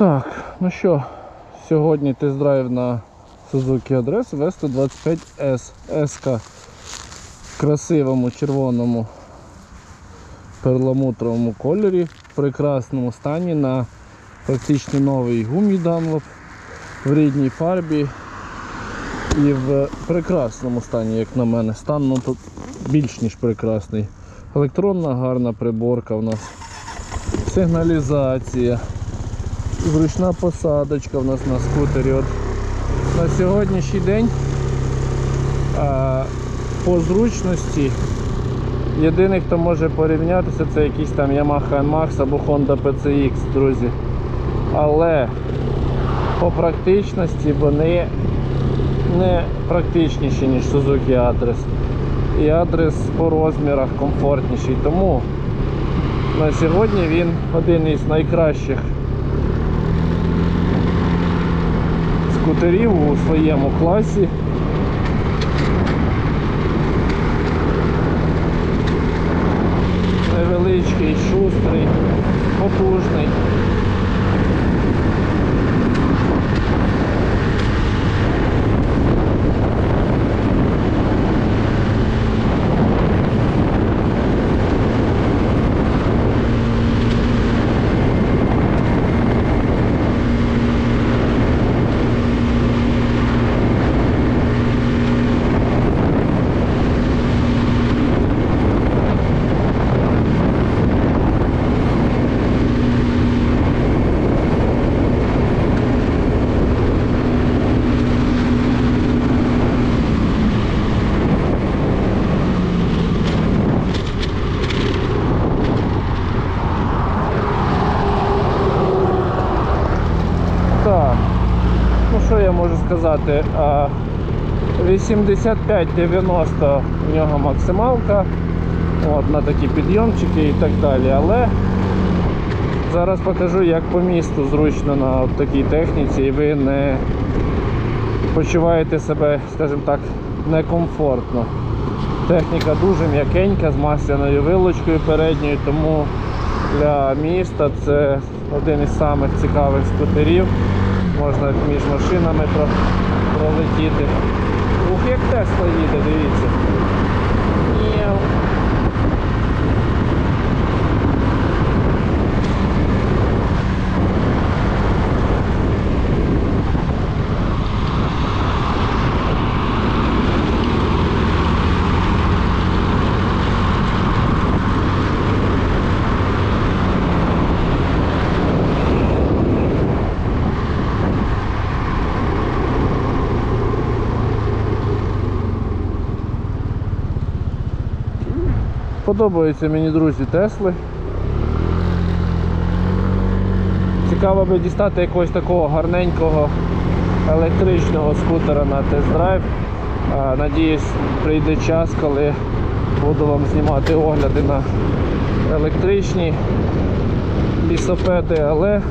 Так, ну що, сьогодні тест-драйв на Suzuki Адрес V125S SK в красивому червоному перламутровому кольорі, в прекрасному стані на практично новій гумі Dunlop, в рідній фарбі і в прекрасному стані, як на мене. Стан ну, тут більш ніж прекрасний. Електронна гарна приборка у нас, сигналізація. Зручна посадочка в нас на скутері. От на сьогоднішній день по зручності єдиний, хто може порівнятися, це якийсь там Yamaha NMAX або Honda PCX, друзі. Але по практичності вони не практичніші, ніж Suzuki Адрес. І адрес по розмірах комфортніший. Тому на сьогодні він один із найкращих скутерів у своєму класі. Невеличкий, шустрий, потужний. Так, ну що я можу сказати? 85-90 в нього максималка. От, на такі підйомчики і так далі. Але зараз покажу, як по місту зручно на от такій техніці і ви не почуваєте себе, скажімо так, некомфортно. Техніка дуже м'якенька з масляною вилочкою передньою, тому для міста це один із самих цікавих скутерів. Можна між машинами пролетіти. Ух, як Тесла їде, дивіться. Подобаються мені друзі Тесли. Цікаво би дістати якогось такого гарненького електричного скутера на тест-драйв. Надіюсь, прийде час, коли буду вам знімати огляди на електричні лісопеди, але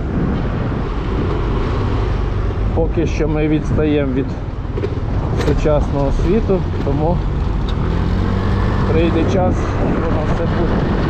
поки що ми відстаємо від сучасного світу, тому прийде час, і воно все буде.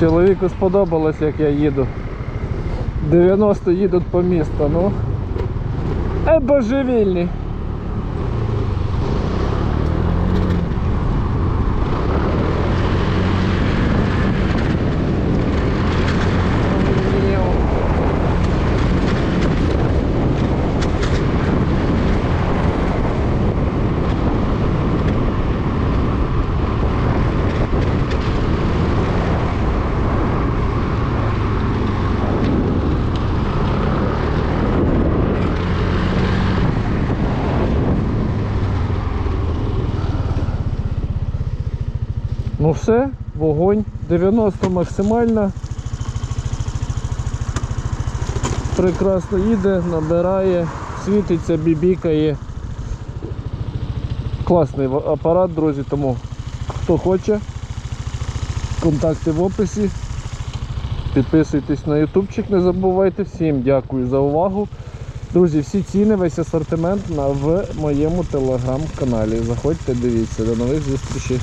Чоловіку сподобалось, як я їду. 90 їдуть по місту, ну. Е, божевільні. Ну все, вогонь 90 максимальна. Прекрасно їде, набирає, світиться, бібікає. Класний апарат, друзі, тому хто хоче, контакти в описі. Підписуйтесь на ютубчик, не забувайте. Всім дякую за увагу. Друзі, всі ціни, весь асортимент на, в моєму телеграм-каналі. Заходьте, дивіться. До нових зустрічей.